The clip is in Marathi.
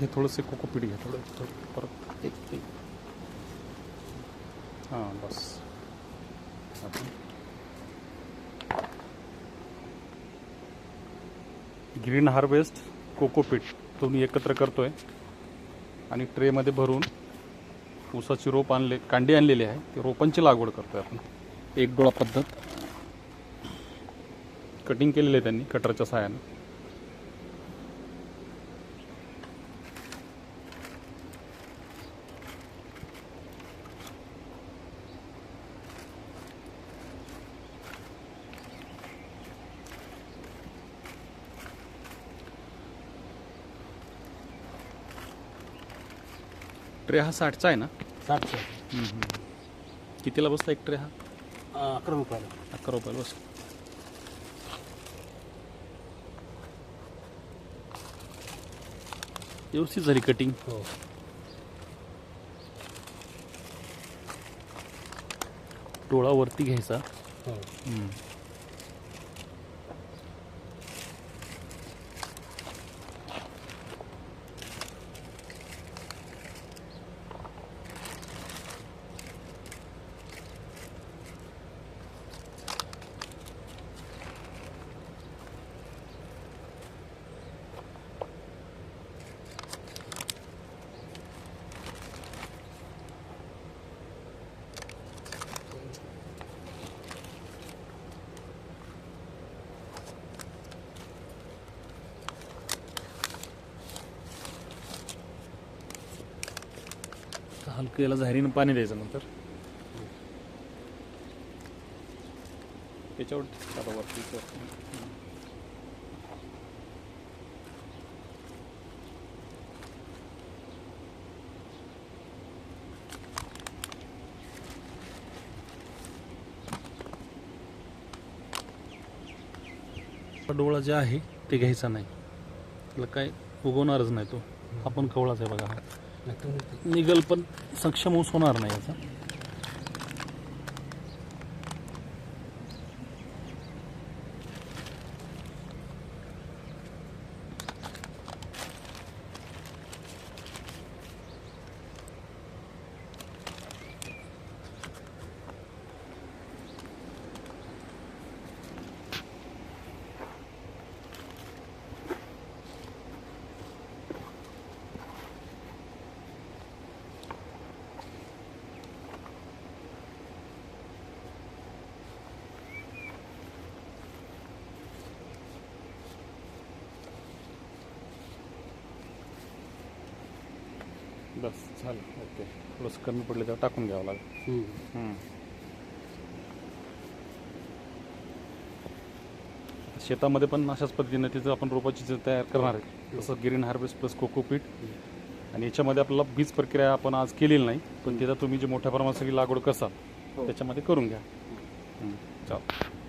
हे थोडंसं कोकोपीट घ्या थोडं थोडं परत. एक एक. हां बस. ग्रीन हार्वेस्ट कोकोपीट दोन्ही एकत्र करतोय. आणि ट्रेमध्ये भरून ऊसाची रोप आणले कांडी आणलेली आहे. ते रोपांची लागवड करतोय आपण. एक डोळा पद्धत. कटिंग केलेलं आहे त्यांनी कटरच्या सहाय्याने. ट्रे हा साठचा आहे ना? सातशे कितीला बसला एक ट्रे हा? अकरा रुपयाला. अकरा रुपयाला बस व्यवस्थित झाली कटिंग हो. डोळा वरती घ्यायचा. हो. हलकं याला झारीनं पाणी द्यायचं नंतर. त्याच्यावर आता वरती डोळा जे आहे ते घ्यायचा नाही. त्याला काय उगवणारच नाही तो. आपण कवळाच आहे बघा हा. निगल पण सक्षम होणार नाही याचा. बस झालं. ओके. थोडंसं कमी पडलं तेव्हा टाकून घ्यावं लागेल. हम्म. हम्म. शेतामध्ये पण अशाच पद्धतीने तिचं आपण रोपाची जी तयार करणार आहे तसं ग्रीन हार्वेस्ट प्लस कोकोपीट आणि याच्यामध्ये आपल्याला बीज प्रक्रिया आपण आज केलेली नाही पण तिथं तुम्ही जी मोठ्या प्रमाणात सगळी लागवड करसाल त्याच्यामध्ये करून घ्या. हम्म. चालेल.